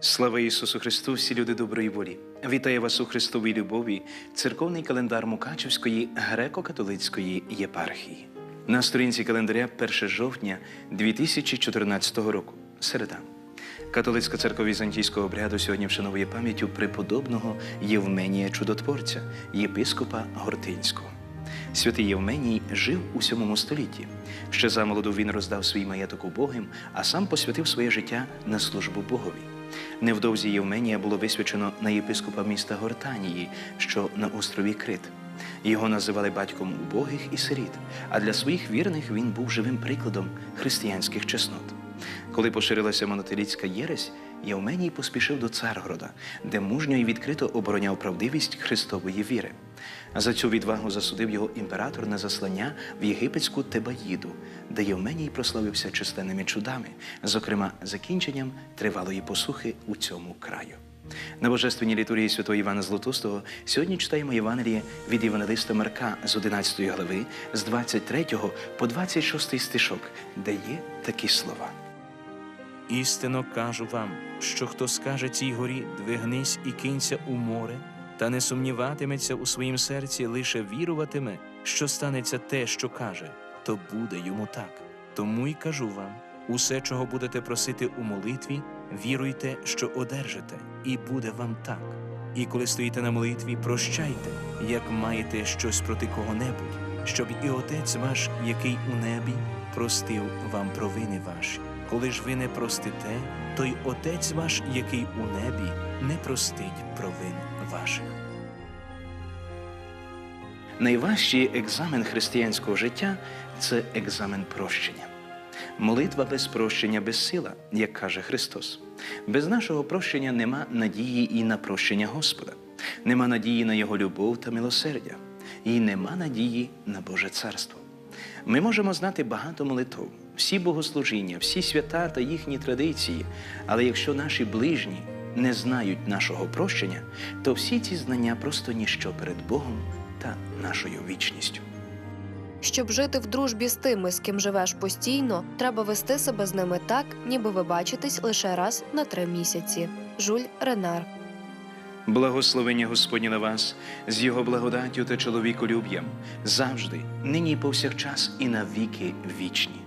Слава Ісусу Христу, всі люди доброї волі. Вітаю вас у Христовій любові, церковний календар Мукачівської греко-католицької єпархії. На сторінці календаря 1 жовтня 2014 року. Середа. Католицька церква візантійського обряду сьогодні вшановує пам'яттю преподобного Євменія Чудотворця, єпископа Гортинського. Святий Євменій жив у сьомому столітті. Ще замолоду він роздав свій маєток убогим, а сам посвятив своє життя на службу Богові. Невдовзі Євменія було висвячено на єпископа міста Гортанії, що на острові Крит. Його називали батьком убогих і сиріт, а для своїх вірних він був живим прикладом християнських чеснот. Коли поширилася монотеліцька єресь, Євменій поспішив до Царгорода, де мужньо і відкрито обороняв правдивість Христової віри. За цю відвагу засудив його імператор на заслання в єгипетську Тебаїду, де Євменій прославився численними чудами, зокрема закінченням тривалої посухи у цьому краю. На божественній літургії святого Івана Златоустого сьогодні читаємо Євангеліє від Євангелиста Марка з 11 глави, з 23 по 26 стишок, де є такі слова. Істинно кажу вам, що хто скаже цій горі, двигнись і кинься у море, та не сумніватиметься у своїм серці, лише віруватиме, що станеться те, що каже, то буде йому так. Тому й кажу вам: усе, чого будете просити у молитві, віруйте, що одержите, і буде вам так. І коли стоїте на молитві, прощайте, як маєте щось проти кого-небудь, щоб і Отець ваш, який у небі, простив вам провини ваші. Коли ж ви не простите, то й Отець ваш, який у небі, не простить провин ваших. Найважчий екзамен християнського життя це екзамен прощення. Молитва без прощення безсила, як каже Христос. Без нашого прощення нема надії і на прощення Господа, нема надії на Його любов та милосердя, і нема надії на Боже Царство. Ми можемо знати багато молитв, всі богослужіння, всі свята та їхні традиції, але якщо наші ближні не знають нашого прощення, то всі ці знання просто ніщо перед Богом та нашою вічністю. Щоб жити в дружбі з тими, з ким живеш постійно, треба вести себе з ними так, ниби ви бачитесь лише раз на три місяці. Жуль Ренар. Благословення Господні на вас з Його благодаттю та чоловіколюб'ям завжди, нині і повсякчас і на віки вічні.